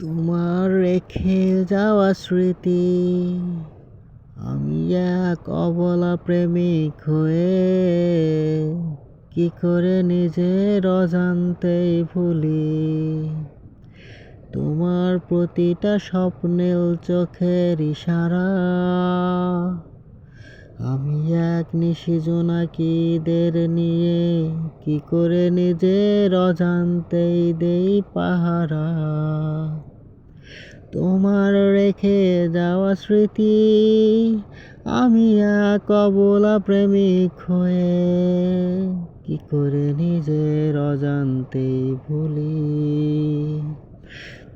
তোমার রেখে যাওয়া স্মৃতি, আমি এক অবলা প্রেমিক হয়ে কি করে নিজের অজান্তেই ভুলি? তোমার প্রতিটা স্বপ্নেল চোখের ইশারা, আমি এক নিশি জোনাকিদের নিয়ে কি করে নিজের অজান্তেই দেই পাহারা? তোমার রেখে যাওয়া স্মৃতি, আমি এক অবলা প্রেমিক হয়ে কি করে নিজের অজান্তেই ভুলি?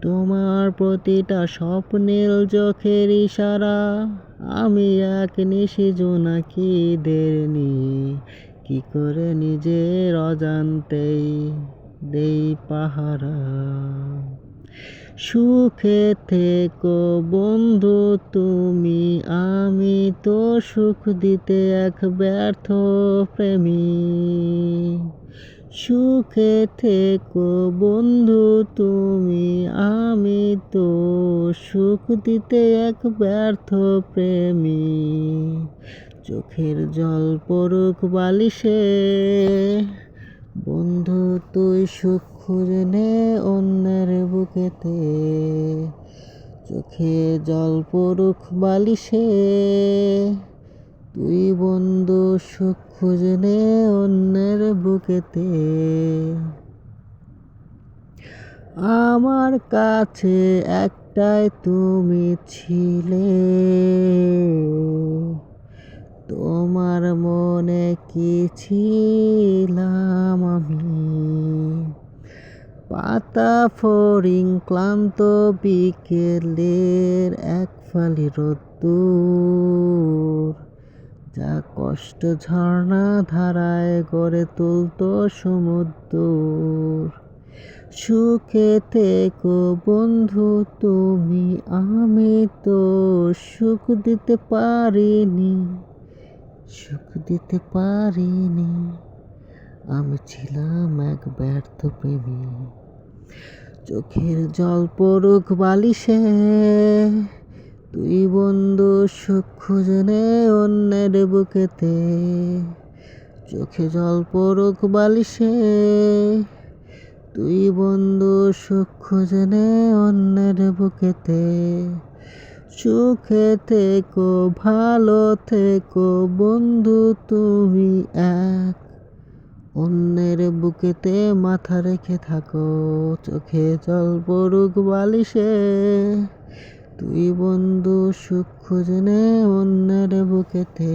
তোমার প্রতিটা স্বপ্নের চোখের ইশারা, আমি এক নিশি জোনাকিদের নিয়ে কি করে নিজের অজান্তেই দেই পাহারা? সুখে থেকো বন্ধু, তুমি, আমি তো সুখ দিতে এক ব্যর্থ প্রেমী। সুখে থেকো বন্ধু, তুমি, আমি তো সুখ দিতে এক ব্যর্থ প্রেমী। চোখের জল পড়ুক বালিশে, বন্ধু, তুই সুখ খুঁজে নে অন্যের বুকেতে চোখে জল পড়ুক বালিশে। তুই বন্ধু সুখ খুঁজে নে অন্যের বুকেতে। আমার কাছে একটাই তুমি ছিলে। তোমার মনে কি ছিলাম আমি পাতা ফড়িং ক্লান্ত বিকেলের এক ফালি রোদ্দুর। যা কষ্ট ঝর্ণা ধারায় গড়ে তুলত সমুদ্র সুখে থেকো বন্ধু, তুমি আমি তো সুখ দিতে পারিনি, সুখ দিতে পারিনি। আমি ছিলাম এক ব্যর্থ প্রেমী। চোখের জল বালিশে, তুই বন্ধু সুখ খুঁজে নে অন্যের বুকেতে। চোখে জল পড়ুক বালিশে, তুই বন্ধু সুখ খুঁজে নে অন্যের বুকেতে। সুখে থেকো, ভালো থেকো, বন্ধু তুমি এক। অন্যের বুকেতে মাথা রেখে থাকো, চোখে জল পড়ুক বালিশে। তুই বন্ধু সুখ খুঁজে নে অন্যের বুকেতে।